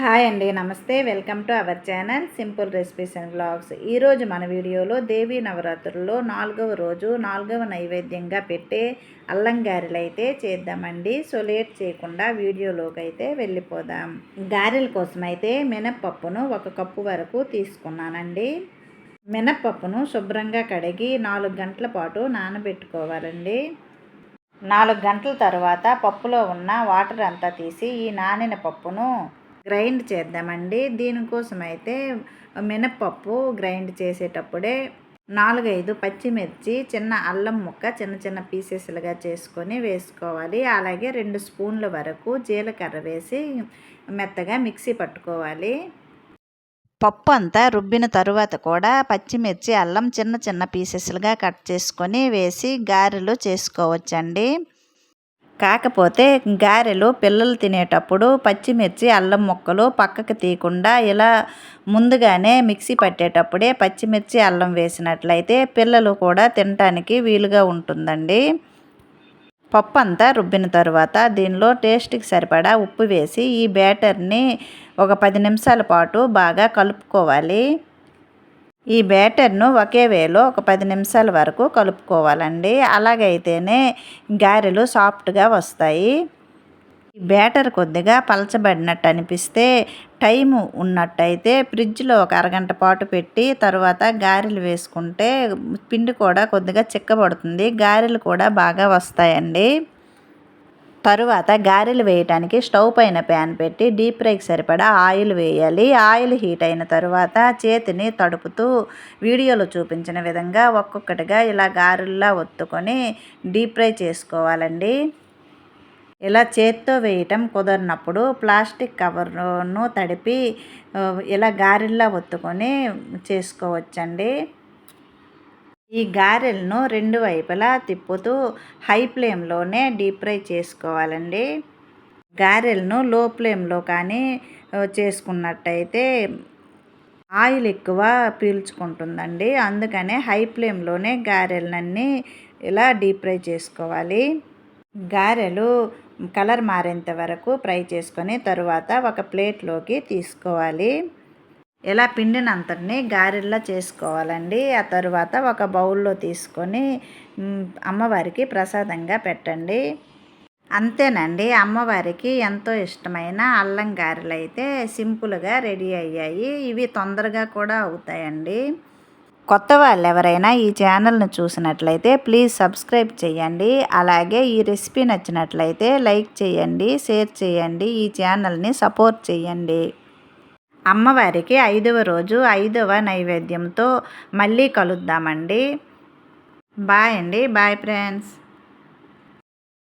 Hi అండి నమస్తే. Welcome to our channel simple recipes and blogs ఈరోజు మన వీడియోలో దేవీ నవరాత్రుల్లో నాలుగవ రోజు నాలుగవ నైవేద్యంగా పెట్టే అల్లం గారెలు అయితే చేద్దామండి. సో లేట్ చేయకుండా వీడియోలోకి అయితే వెళ్ళిపోదాం. గారెల కోసం అయితే మినప్పప్పును ఒక కప్పు వరకు తీసుకున్నానండి. మినప్పప్పును శుభ్రంగా కడిగి నాలుగు గంటల పాటు నానబెట్టుకోవాలండి. నాలుగు గంటల తర్వాత పప్పులో ఉన్న వాటర్ అంతా తీసి ఈ నానిన పప్పును గ్రైండ్ చేద్దామండి. దీనికోసం అయితే మినప్పప్పు గ్రైండ్ చేసేటప్పుడే నాలుగైదు పచ్చిమిర్చి చిన్న అల్లం ముక్క చిన్న చిన్న పీసెస్లుగా చేసుకొని వేసుకోవాలి. అలాగే రెండు స్పూన్ల వరకు జీలకర్ర వేసి మెత్తగా మిక్సీ పట్టుకోవాలి. పప్పు అంతా రుబ్బిన తరువాత కూడా పచ్చిమిర్చి అల్లం చిన్న చిన్న పీసెస్లుగా కట్ చేసుకొని వేసి గారెలు చేసుకోవచ్చండి. కాకపోతే గారెలు పిల్లలు తినేటప్పుడు పచ్చిమిర్చి అల్లం ముక్కలు పక్కకు తీయకుండా ఇలా ముందుగానే మిక్సీ పట్టేటప్పుడే పచ్చిమిర్చి అల్లం వేసినట్లయితే పిల్లలు కూడా తినటానికి వీలుగా ఉంటుందండి. పప్పు అంతా రుబ్బిన తర్వాత దీనిలో టేస్ట్కి సరిపడా ఉప్పు వేసి ఈ బ్యాటర్ని ఒక పది నిమిషాల పాటు బాగా కలుపుకోవాలి. ఈ బ్యాటర్ను ఒకే వేలో ఒక పది నిమిషాల వరకు కలుపుకోవాలండి. అలాగైతేనే గారెలు సాఫ్ట్గా వస్తాయి. బ్యాటర్ కొద్దిగా పలచబడినట్టు అనిపిస్తే టైము ఉన్నట్టయితే ఫ్రిడ్జ్లో ఒక అరగంట పాటు పెట్టి తర్వాత గారెలు వేసుకుంటే పిండి కూడా కొద్దిగా చిక్కబడుతుంది. గారెలు కూడా బాగా వస్తాయండి. తరువాత గారెలు వేయటానికి స్టవ్ పైన ప్యాన్ పెట్టి డీప్ ఫ్రైకి సరిపడా ఆయిల్ వేయాలి. ఆయిల్ హీట్ అయిన తర్వాత చేతిని తడుపుతూ వీడియోలో చూపించిన విధంగా ఒక్కొక్కటిగా ఇలా గారెల్లా ఒత్తుకొని డీప్ ఫ్రై చేసుకోవాలండి. ఇలా చేత్తో వేయటం కుదరినప్పుడు ప్లాస్టిక్ కవర్ను తడిపి ఇలా గారెల్లా ఒత్తుకొని చేసుకోవచ్చండి. ఈ గారెలను రెండు వైపులా తిప్పుతూ హై ఫ్లేమ్లోనే డీప్ ఫ్రై చేసుకోవాలండి. గారెలను లో ఫ్లేమ్లో కానీ చేసుకున్నట్టయితే ఆయిల్ ఎక్కువ పీల్చుకుంటుందండి. అందుకనే హై ఫ్లేమ్లోనే గారెలన్నీ ఇలా డీప్ ఫ్రై చేసుకోవాలి. గారెలు కలర్ మారేంత వరకు ఫ్రై చేసుకొని తరువాత ఒక ప్లేట్లోకి తీసుకోవాలి. ఇలా పిండినంతటిని గారెల్లా చేసుకోవాలండి. ఆ తరువాత ఒక బౌల్లో తీసుకొని అమ్మవారికి ప్రసాదంగా పెట్టండి. అంతేనండి అమ్మవారికి ఎంతో ఇష్టమైన అల్లం గారెలు అయితే సింపుల్గా రెడీ అయ్యాయి. ఇవి తొందరగా కూడా అవుతాయండి. కొత్త వాళ్ళు ఎవరైనా ఈ ఛానల్ను చూసినట్లయితే ప్లీజ్ సబ్స్క్రైబ్ చేయండి. అలాగే ఈ రెసిపీ నచ్చినట్లయితే లైక్ చేయండి షేర్ చేయండి ఈ ఛానల్ని సపోర్ట్ చేయండి. అమ్మవారికి ఐదవ రోజు ఐదవ నైవేద్యంతో మళ్ళీ కలుద్దామండి. బాయ్ అండి. Bye friends.